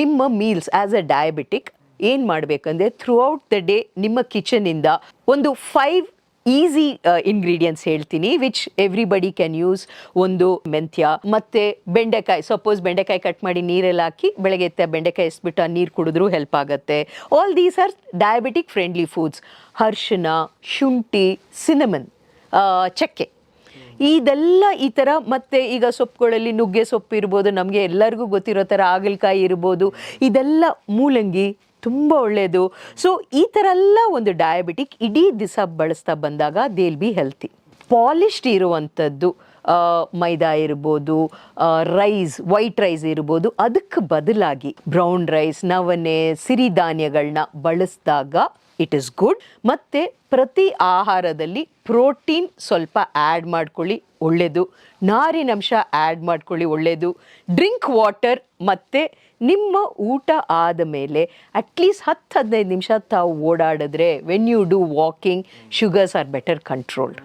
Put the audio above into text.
ನಿಮ್ಮ meals as a diabetic ಏನು ಮಾಡಬೇಕಂದ್ರೆ ಥ್ರೂ ಔಟ್ ದ ಡೇ ನಿಮ್ಮ ಕಿಚನಿಂದ ಒಂದು ಫೈವ್ ಈಸಿ ಇಂಗ್ರೀಡಿಯೆಂಟ್ಸ್ ಹೇಳ್ತೀನಿ ವಿಚ್ ಎವ್ರಿಬಡಿ ಕ್ಯಾನ್ ಯೂಸ್ ಒಂದು ಮೆಂತ್ಯ, ಮತ್ತೆ ಬೆಂಡೆಕಾಯಿ ಸಪೋಸ್ ಬೆಂಡೆಕಾಯಿ ಕಟ್ ಮಾಡಿ ನೀರೆಲ್ಲ ಹಾಕಿ ಬೆಳಗ್ಗೆ ಎತ್ತ ಬೆಂಡೆಕಾಯಿ ಎಸ್ಬಿಟ್ಟು ನೀರು ಕುಡಿದ್ರೂ ಹೆಲ್ಪ್ ಆಗುತ್ತೆ. All these are diabetic friendly foods ಹರ್ಷನ, ಶುಂಠಿ ಸಿನಮನ್ ಚಕ್ಕೆ. ಇದೆಲ್ಲ ಈ ಥರ ಮತ್ತು ಈಗ ಸೊಪ್ಪುಗಳಲ್ಲಿ ನುಗ್ಗೆ ಸೊಪ್ಪು ಇರ್ಬೋದು, ನಮಗೆ ಎಲ್ಲರಿಗೂ ಗೊತ್ತಿರೋ ಥರ ಹಾಗಲಕಾಯಿ ಇರ್ಬೋದು, ಇದೆಲ್ಲ ಮೂಲಂಗಿ ತುಂಬ ಒಳ್ಳೆಯದು ಸೊ ಈ ಥರ ಎಲ್ಲ ಒಂದು ಡಯಾಬಿಟಿಕ್ ಇಡೀ ದಿವಸ ಬಳಸ್ತಾ ಬಂದಾಗ ದೇಲ್ ಬಿ ಹೆಲ್ತಿ ಪಾಲಿಶ್ಡ್ ಇರುವಂಥದ್ದು ಮೈದಾ ಇರ್ಬೋದು ರೈಸ್, ವೈಟ್ ರೈಸ್ ಇರ್ಬೋದು, ಅದಕ್ಕೆ ಬದಲಾಗಿ ಬ್ರೌನ್ ರೈಸ್, ನವಣೆ ಸಿರಿಧಾನ್ಯಗಳನ್ನ ಬಳಸಿದಾಗ ಇಟ್ ಇಸ್ ಗುಡ್ ಮತ್ತು ಪ್ರತಿ ಆಹಾರದಲ್ಲಿ ಪ್ರೋಟೀನ್ ಸ್ವಲ್ಪ ಆ್ಯಡ್ ಮಾಡ್ಕೊಳ್ಳಿ ಒಳ್ಳೆಯದು ನಾರಿನಂಶ ಆ್ಯಡ್ ಮಾಡ್ಕೊಳ್ಳಿ ಒಳ್ಳೆಯದು ಡ್ರಿಂಕ್ ವಾಟರ್ ಮತ್ತು ನಿಮ್ಮ ಊಟ ಆದ ಮೇಲೆ ಅಟ್ಲೀಸ್ಟ್ ಹತ್ತು ಹದಿನೈದು ನಿಮಿಷ ತಾವು ಓಡಾಡಿದ್ರೆ when you do walking sugars are better controlled